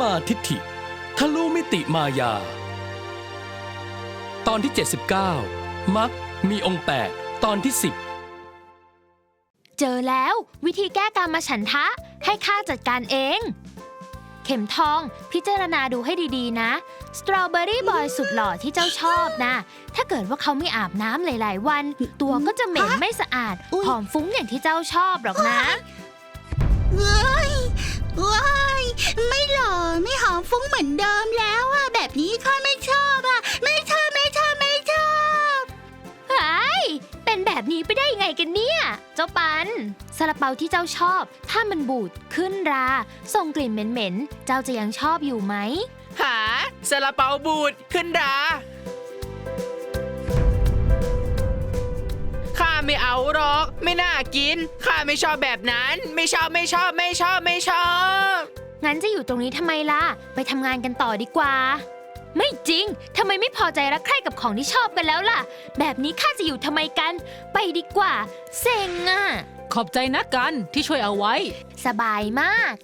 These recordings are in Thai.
มมาทิฏฐิ ทะลุมิติมายา ตอนที่ 79 มักมีองค์ 8 ตอนที่ 10 เจอแล้ววิธีแก้การมาฉันทะ ให้ข้าจัดการเอง เข็มทองพิจารณาดูให้ดีๆ นะ สตรอเบอรี่บอยสุดหล่อที่เจ้าชอบนะ ถ้าเกิดว่าเขาไม่อาบน้ำหลาย ๆ วัน ตัวก็จะเหม็นไม่สะอาดอุ๊ยหอมฟุ้งอย่างที่เจ้าชอบหรอกนะเว้ยว้าย ไม่หล่อไม่หอมฟุ้งเหมือนเดิมแล้วอะแบบนี้ข้าไม่ชอบอะไม่ชอบไม่ชอบไม่ชอบเฮ้ยเป็นแบบนี้ไปได้ยังไงกันเนี่ย เจ้าปันซาลาเปาที่เจ้าชอบ ถ้ามันบูดขึ้นราส่งกลิ่นเหม็นๆ เจ้าจะยังชอบอยู่ไหม หาซาลาเปาบูดขึ้นราข้าไม่เอาหรอก ไม่น่ากินข้าไม่ชอบแบบนั้น ไม่ชอบไม่ชอบไม่ชอบไม่ชอบ งั้นจะอยู่ตรงนี้ทำไมล่ะ ไปทำงานกันต่อดีกว่า ไม่จริง ทำไมไม่พอใจรักใคร่กับของที่ชอบกันแล้วล่ะ แบบนี้ข้าจะอยู่ทำไมกัน ไปดีกว่า เซ็งอะ ขอบใจนะกันที่ช่วยเอาไว้ สบายมาก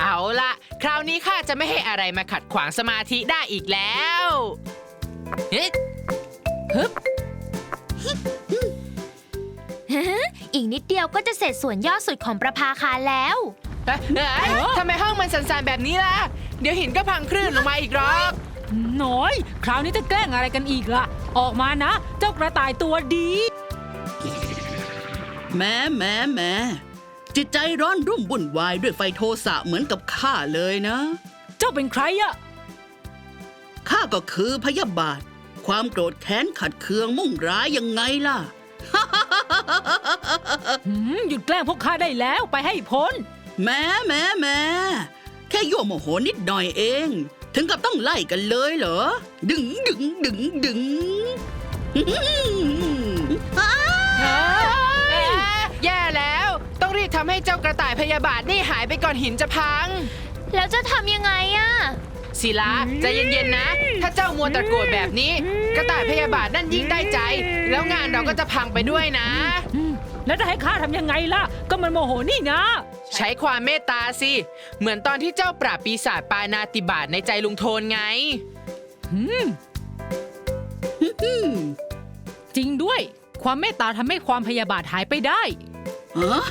เอาละคราวนี้ข้าจะไม่ให้อะไรมาขัดขวางสมาธิได้อีกแล้วเฮ้ย อีกนิดเดียวก็จะเสร็จส่วนยอดสุดของประภาคารแล้ว เอ้ยเอ้ยทำไมห้องมันสั่นๆแบบนี้ล่ะ เดี๋ยวหินก็พังคลื่นลงมาอีกหรอก น้อย คราวนี้จะแกล้งอะไรกันอีกล่ะ ออกมานะ เจ้ากระต่ายตัวดีแม้แม้แม้จิตใจร้อนรุ่มวุ่นวายด้วยไฟโทสะเหมือนกับข้าเลยนะ เจ้าเป็นใครอะข้าก็คือพยาบาท ความโกรธแค้นขัดเคืองมุ่งร้ายยังไงล่ะ หืมหยุดแกล้งพวกข้าได้แล้วไปให้พ้นแม้แม้แม้แค่ยั่วโมโหนิดหน่อยเอง ถึงกับต้องไล่กันเลยเหรอ ดึงดึงดึงดึงเอ๊ะแย่แล้ว ต้องรีบทำให้เจ้ากระต่ายพยาบาทนี่หายไปก่อนหินจะพัง แล้วจะทำยังไงอะ ศิลาใจเย็นๆนะ ถ้าเจ้ามัวตะโกรธแบบนี้ กระต่ายพยาบาทนั่นยิ่งได้ใจ แล้วงานเราก็จะพังไปด้วยนะอืมแล้วจะให้ข้าทำยังไงล่ะ ก็มันโมโหนี่นะ ใช้ความเมตตาสิ เหมือนตอนที่เจ้าปราบปีศาจปานาติบาตในใจลุงโทนไง จริงด้วย ความเมตตาทำให้ความพยาบาทหายไปได้ ฮะ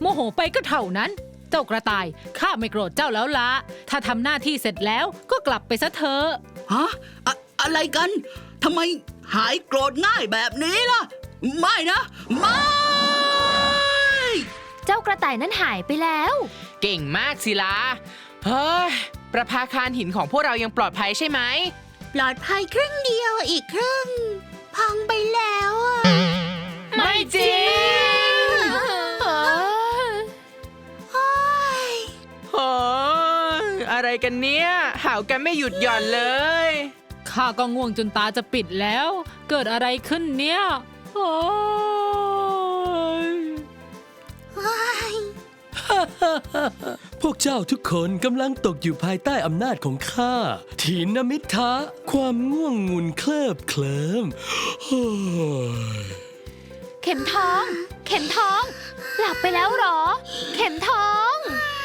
โมโหไปก็เท่านั้น เจ้ากระต่าย ข้าไม่โกรธเจ้าแล้วละ ถ้าทำหน้าที่เสร็จแล้วก็กลับไปซะเถอะฮะอะอะไรกันทำไมหายโกรธง่ายแบบนี้ล่ะ ไม่นะไม่เจ้ากระต่ายนั้นหายไปแล้ว เก่งมากศิลาเฮ้ยประภาคารหินของพวกเรายังปลอดภัยใช่ไหม ปลอดภัยครึ่งเดียวอีกครึ่ง พังไปแล้วอะ ไม่จริง อะไรกันเนี่ยห่าวกันไม่หยุดหย่อนเลย ข้าก็ง่วงจนตาจะปิดแล้ว เกิดอะไรขึ้นเนี่ยโอ้ยว้ายพวกเจ้าทุกคนกำลังตกอยู่ภายใต้อำนาจของข้าถีนมิทะความง่วงงุนเคลิบเคลิ้มโอ้ยเขข็มทอง เข็มทอง หลับไปแล้วเหรอ เข็มทอง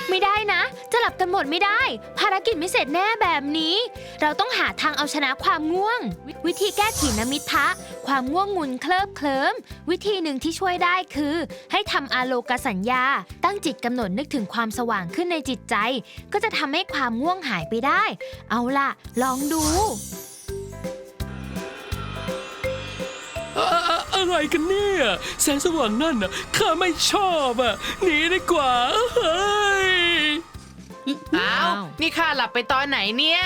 ไม่ได้นะ จะหลับกันหมดไม่ได้ ภารกิจไม่เสร็จแน่แบบนี้ เราต้องหาทางเอาชนะความง่วง วิธีแก้ถีนมิทะ ความง่วงงุนเคลิบเคลิ้ม วิธีหนึ่งที่ช่วยได้คือ ให้ทำอาโลกสัญญา ตั้งจิตกำหนดนึกถึงความสว่างขึ้นในจิตใจ ก็จะทำให้ความง่วงหายไปได้ เอาล่ะ ลองดูอะอะอะไรกันเนี่ย แสงสว่างนั่นน่ะข้าไม่ชอบอะหนีดีกว่าเฮ้ย อ้าว นี่ข้าหลับไปตอนไหนเนี่ย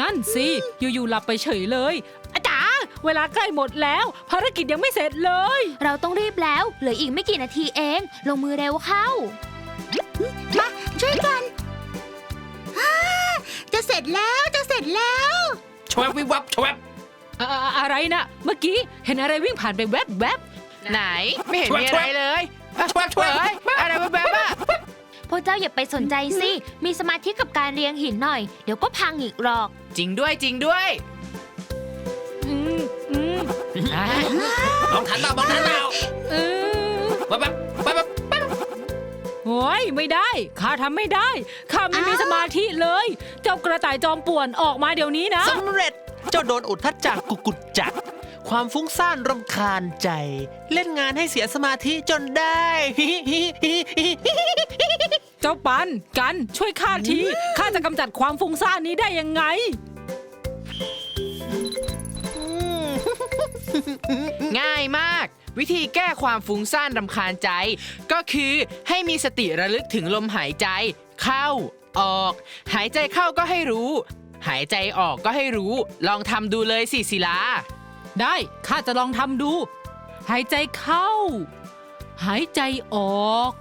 นั่นสิ อยู่ๆหลับไปเฉยเลยอาจารย์เวลาใกล้หมดแล้ว ภารกิจยังไม่เสร็จเลย เราต้องรีบแล้ว เหลืออีกไม่กี่นาทีเอง ลงมือเร็วเข้า มาช่วยกันฮ่าจะเสร็จแล้วจะเสร็จแล้ว ชวบวิบวับชวบอะอะอะไรนะ เมื่อกี้เห็นอะไรวิ่งผ่านไปแวบแวบไหน ไม่เห็นมีอะไรเลยอะเฮ้ยอะไร จ้าอย่าไปสนใจสิ มีสมาธิกับการเรียงหินหน่อย เดี๋ยวก็พังอีกหรอก จริงด้วยจริงด้วยๆอืมอืมอะมองทันเปล่ามองทันเปล่าเออวับวับวับวับโอ้ยไม่ได้ข้าทำไม่ได้ข้าไม่มีอ้าวสมาธิเลย เจ้ากระต่ายจอมป่วนออกมาเดี๋ยวนี้นะ สำเร็จเจ้าโดนอุทธัจจักกุกุจจัก ความฟุ้งซ่านรำคาญใจ เล่นงานให้เสียสมาธิจนได้ เจ้าปันกันช่วยข้าทีข้าจะกำจัดความฟุ้งซ่านนี้ได้ยังไง ง่ายมาก วิธีแก้ความฟุ้งซ่านรำคาญใจ ก็คือให้มีสติระลึกถึงลมหายใจ เข้า ออก หายใจเข้าก็ให้รู้ หายใจออกก็ให้รู้ ลองทำดูเลยสิศิลา ได้ข้าจะลองทำดู หายใจเข้า หายใจออก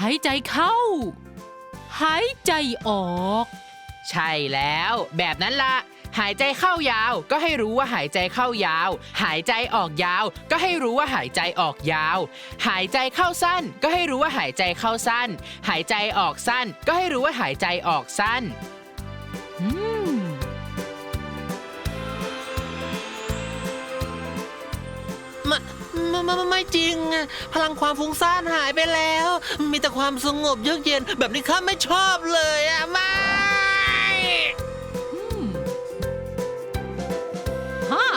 หายใจเข้า หายใจออก ใช่แล้ว แบบนั้นละหายใจเข้ายาวก็ให้รู้ว่าหายใจเข้ายาว หายใจออกยาว ก็ให้รู้ว่าหายใจออกยาว หายใจเข้าสั้น ก็ให้รู้ว่าหายใจเข้าสั้น หายใจออกสั้น ก็ให้รู้ว่าหายใจออกสั้นอืม ไม่ไม่ไม่ไม่จริงอะพลังความฟุ้งซ่านหายไปแล้ว มีแต่ความสงบเยือกเย็น แบบนี้ข้าไม่ชอบเลยอะไม่ ฮะ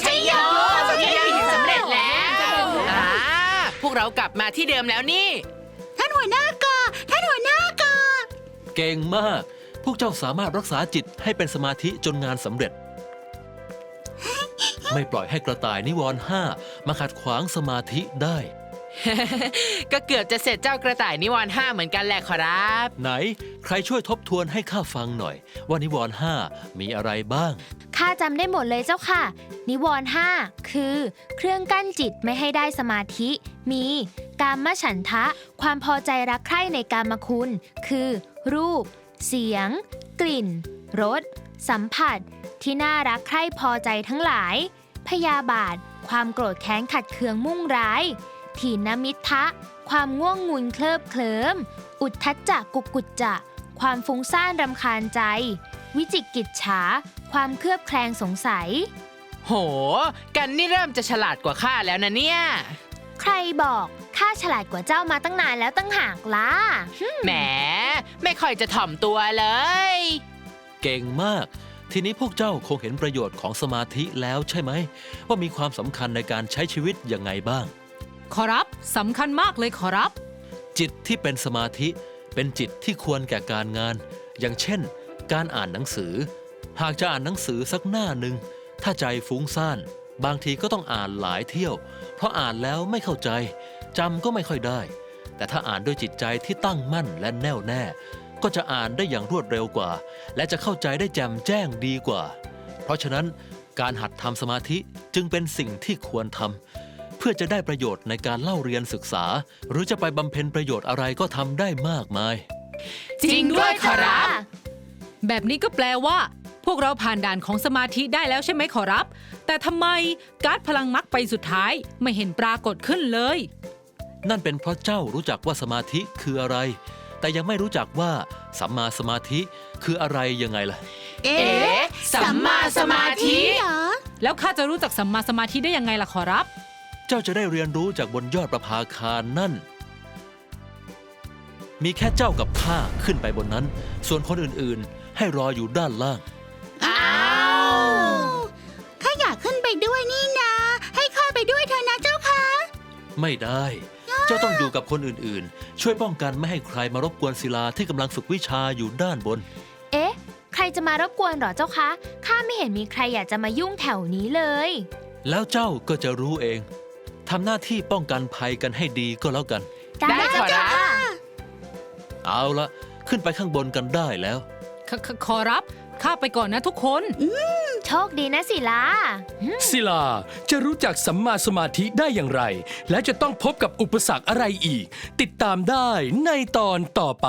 ใช่โยสัญญาหินสำเร็จแล้วอ่าพวกเรากลับมาที่เดิมแล้วนี่ ท่านหัวหน้ากอท่านหัวหน้ากอ เก่งมาก พวกเจ้าสามารถรักษาจิตให้เป็นสมาธิจนงานสำเร็จ ไม่ปล่อยให้กระต่ายนิวรณ์ห้ามาขัดขวางสมาธิได้ ก็เกือบจะเสร็จเจ้ากระต่ายนิวรณ์ห้าเหมือนกันแหละครับ ไหน ใครช่วยทบทวนให้ข้าฟังหน่อย ว่านิวรณ์ห้ามีอะไรบ้าง ข้าจำได้หมดเลยเจ้าค่ะ นิวรณ์ห้าคือ เครื่องกั้นจิตไม่ให้ได้สมาธิ มี กามฉันทะ ความพอใจรักใคร่ในกามคุณ คือ รูป เสียง กลิ่นรสสัมผัส ที่น่ารักใคร่พอใจทั้งหลาย พยาบาท ความโกรธแค้นขัดเคืองมุ่งร้าย ถีนมิทะ ความง่วงงุนเคลิบเคลิ้มอุทธัจจะกุกกุจจะ ความฟุ้งซ่านรำคาญใจ วิจิกิจฉา ความเคลือบแคลงสงสัย โห กันนี่เริ่มจะฉลาดกว่าข้าแล้วนะเนี่ย ใครบอกข้าฉลาดกว่าเจ้ามาตั้งนานแล้วตั้งหากล่ะ แหม ไม่ค่อยจะถ่อมตัวเลย เก่งมาก ทีนี้พวกเจ้าคงเห็นประโยชน์ของสมาธิแล้วใช่ไหม ว่ามีความสำคัญในการใช้ชีวิตยังไงบ้าง ขอรับสำคัญมากเลยขอรับ จิตที่เป็นสมาธิเป็นจิตที่ควรแก่การงาน อย่างเช่น การอ่านหนังสือ หากจะอ่านหนังสือสักหน้าหนึ่งถ้าใจฟุ้งซ่าน บางทีก็ต้องอ่านหลายเที่ยว เพราะอ่านแล้วไม่เข้าใจจำก็ไม่ค่อยได้ แต่ถ้าอ่านด้วยจิตใจที่ตั้งมั่นและแน่วแน่ ก็จะอ่านได้อย่างรวดเร็วกว่า และจะเข้าใจได้แจ่มแจ้งดีกว่า เพราะฉะนั้นการหัดทำสมาธิจึงเป็นสิ่งที่ควรทำเพื่อจะได้ประโยชน์ในการเล่าเรียนศึกษา หรือจะไปบำเพ็ญประโยชน์อะไรก็ทำได้มากมาย จริงด้วยขอรับ แบบนี้ก็แปลว่า พวกเราผ่านด่านของสมาธิได้แล้วใช่ไหมขอรับ แต่ทำไมการ์ดพลังมักไปสุดท้ายไม่เห็นปรากฏขึ้นเลย นั่นเป็นเพราะเจ้ารู้จักว่าสมาธิคืออะไร แต่ยังไม่รู้จักว่าสัมมาสมาธิคืออะไรยังไงล่ะเอ๊เอ๊ะสัมมาสมาธิ เหรอ แล้วข้าจะรู้จักสัมมาสมาธิได้ยังไงล่ะขอรับ เจ้าจะได้เรียนรู้จากบนยอดประภาคารนั่น มีแค่เจ้ากับข้าขึ้นไปบนนั้น ส่วนคนอื่นๆ ให้รออยู่ด้านล่าง อ้าวข้าอยากขึ้นไปด้วยนี่นะ ให้ข้าไปด้วยเถอะนะเจ้าค่ะ ไม่ได้เจ้าต้องอยู่กับคนอื่นๆ ช่วยป้องกันไม่ให้ใครมารบกวนศิลาที่กำลังฝึกวิชาอยู่ด้านบน เอ๊ะ ใครจะมารบกวนเหรอเจ้าคะ ข้าไม่เห็นมีใครอยากจะมายุ่งแถวนี้เลย แล้วเจ้าก็จะรู้เอง ทำหน้าที่ป้องกันภัยกันให้ดีก็แล้วกัน ได้ขอรับ เอาละขึ้นไปข้างบนกันได้แล้วขขขอรับ ข้าไปก่อนนะทุกคน โชคดีนะศิลา ศิลาจะรู้จักสัมมาสมาธิได้อย่างไร และจะต้องพบกับอุปสรรคอะไรอีก ติดตามได้ในตอนต่อไป